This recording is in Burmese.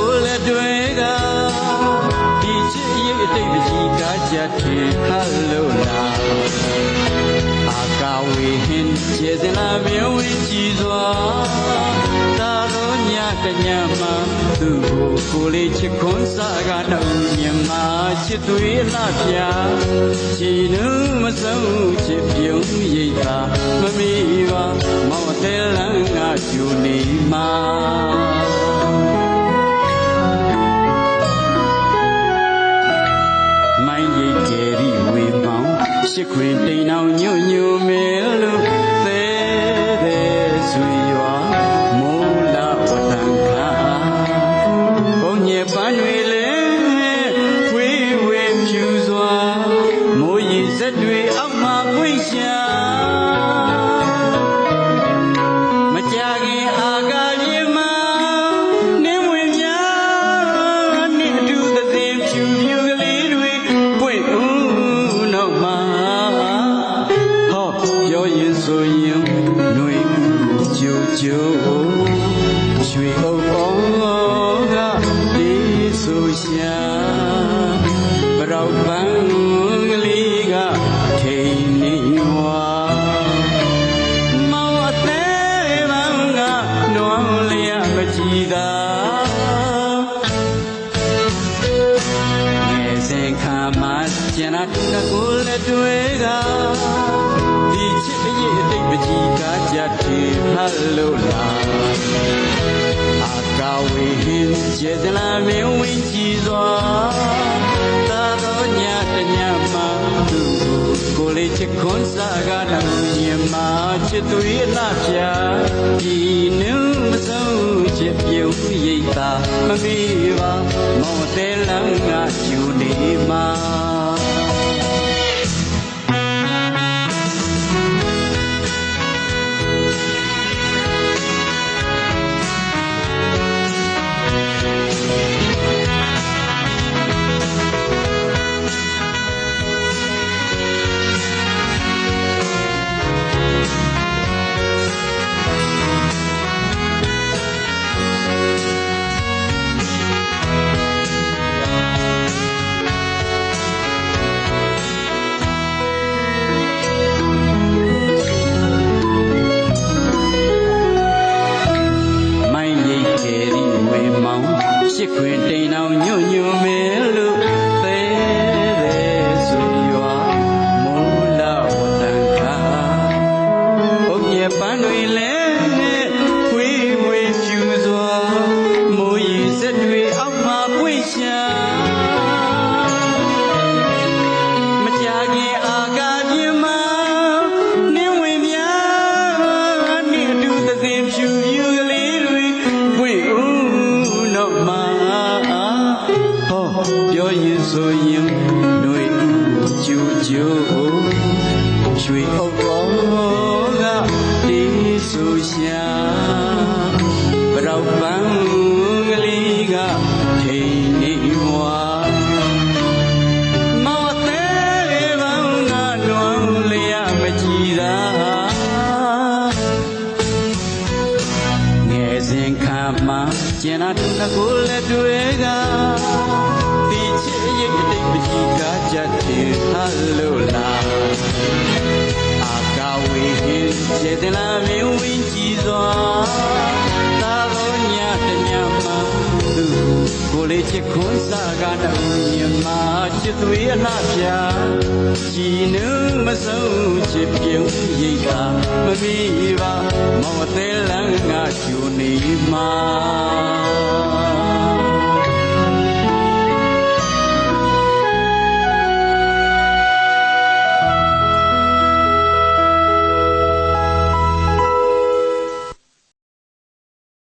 ကိုလည်းတွေကဒီချစ်ရဲ့အတိတ်မရှိကားချက်ထီခါလို့လာအာကာဝေဟင်ခြေစလာမြေဝင်းကြည်စွာသာတော်ညတညမှာသူ့ကိုကိုလေးချစ်ခွန်းစားကတော့မြန်မာချစ်သွေးလှပြချီနှုံးမဆုံးချစ်ပြုံးရိပ်သာမမိပါမောင်တဲလန်းကယူနေမှာ ခွင်တိန် ခါမှကျန်တာတကူလက်တွေကဒီချစ်အရေးအသိမကြည်ကားကြတယ်ဟလို့လားအာကာဝေဟင်ကျေစလာမင်းဝင်ကြည်စွာသာတော်ညတညမှာသူကိုယ်လေးချစ်ခွန်းစားကတော့ညမချစ်သူရဲ့လှပြဒီနုမဆုံး ချစ်ပြုံးရိတ်သာမမီပါမောင်တဲလန်းကကျူနေမှာမို ဆိုရင်ຫນွေဦးကျူကျူရွှေအုပ်ပေါ်ကဒီဆိုရှာပရောက်ပန်းကလေးကထိန်နေဝါမောသေးဘောင်ကလွန်လျက်မကြည်သာငယ်စဉ်ခါမှကျင်နာတကူလက်တွေက ဒီချစ်ရဲ့အတိတ်မကြည်ကားကြတဲ့ဟာလို့လားအာကာဝေဟင်စေတနာမင်းဝင်ကြည်စွာသာတော်ညတညမှာသူကိုယ်လေးချစ်ခွန်းစားကတော့မြမချစ်သွေးအလှပြကြည်နူးမဆုံးချစ်ပြုံးရိတ်တာမမီပါမောင်သေးလန်းငါချူနေမှာ